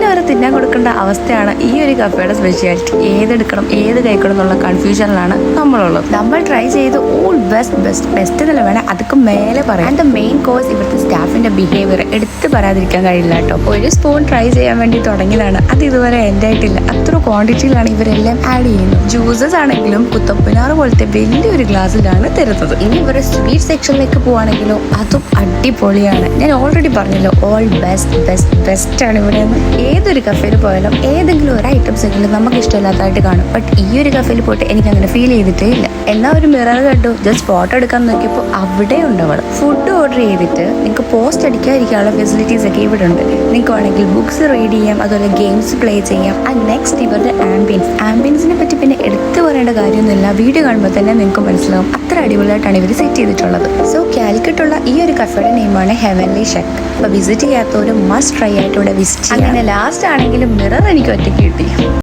കുഞ്ഞിന് വരെ തിന്നാൻ കൊടുക്കേണ്ട അവസ്ഥയാണ് ഈ ഒരു കഫയുടെ സ്പെഷ്യാലിറ്റി ഏതെടുക്കണം ഏത് കഴിക്കണം എന്നുള്ള കൺഫ്യൂഷനിലാണ് നമ്മളുള്ളത്. നമ്മൾ ട്രൈ ചെയ്ത് ഓൾ ബെസ്റ്റ് ബെസ്റ്റ് ബെസ്റ്റ് എന്നല്ല വേണേൽ അതൊക്കെ മേലെ പറയാം. ആൻഡ് ദ മെയിൻ കോഴ്സ് ഇവിടുത്തെ സ്റ്റാഫിന്റെ ബിഹേവിയർ എടുത്തു പറയാതിരിക്കാൻ കഴിയില്ല കേട്ടോ. ഒരു സ്പൂൺ ട്രൈ ചെയ്യാൻ വേണ്ടി തുടങ്ങിയതാണ്. അത് ഇതുവരെ എന്റെ ആയിട്ടില്ല. അത്ര ക്വാണ്ടിറ്റിയിലാണ് ഇവരെല്ലാം ആഡ് ചെയ്യുന്നത്. ജ്യൂസസ് ആണെങ്കിലും കുത്തപ്പിനാറ് പോലത്തെ വലിയൊരു ഗ്ലാസ്സിലാണ് തരുന്നത്. ഇനി ഇവരുടെ സ്വീറ്റ് സെക്ഷനിലേക്ക് പോവാണെങ്കിലോ അതും അടിപൊളിയാണ്. ഞാൻ ഓൾറെഡി പറഞ്ഞല്ലോ ഓൾ ബെസ്റ്റ് ബെസ്റ്റ് ബെസ്റ്റ് ആണ് ഇവിടെ. ഏതൊരു കഫേയിൽ പോയാലും ഏതെങ്കിലും ഒരു ഐറ്റംസ് എങ്കിലും നമുക്ക് ഇഷ്ടമില്ലാത്തതായിട്ട് കാണും. ബട്ട് ഈ ഒരു കഫേയിൽ പോയിട്ട് എനിക്ക് അങ്ങനെ ഫീൽ ചെയ്തിട്ടേ ഇല്ല. എന്നാൽ ഒരു മിറർ കണ്ടു ജസ്റ്റ് ഫോട്ടോ എടുക്കാൻ നോക്കിയപ്പോൾ അവിടെ ഉണ്ട് അവൾ ഫുഡ് ഓർഡർ ചെയ്തിട്ട് നിങ്ങൾക്ക് പോസ്റ്റ് അടിക്കാതിരിക്കാനുള്ള ഫെസിലിറ്റീസ് ഒക്കെ ഇവിടെ ഉണ്ട് നിങ്ങൾക്ക് വേണമെങ്കിൽ ബുക്സ് റീഡ് ചെയ്യാം അതുപോലെ ഗെയിംസ് പ്ലേ ചെയ്യാം. ആൻഡ് നെക്സ്റ്റ് ഇവരുടെ ആംബിയൻസ് ആംബിയൻസിനെ പറ്റി പിന്നെ എടുത്തു പറയേണ്ട കാര്യമൊന്നുമില്ല. വീഡിയോ കാണുമ്പോൾ തന്നെ നിങ്ങൾക്ക് മനസ്സിലാവും. അത്ര അടിപൊളിയായിട്ടാണ് ഇവർ സെറ്റ് ചെയ്തിട്ടുള്ളത്. സോ കാലിക്കറ്റുള്ള ഈ ഒരു കഫേയുടെ നെയിമാണ് ഹെവൻലി ഷെക്ക് അപ്പോൾ വിസിറ്റ് ചെയ്യാത്തവരും മസ്റ്റ് ട്രൈ ആയിട്ട് ഇവിടെ വിസിറ്റ് അങ്ങനെ ലാസ്റ്റ് ആണെങ്കിലും മിറർ എനിക്ക് ഒറ്റയ്ക്ക് കിട്ടി.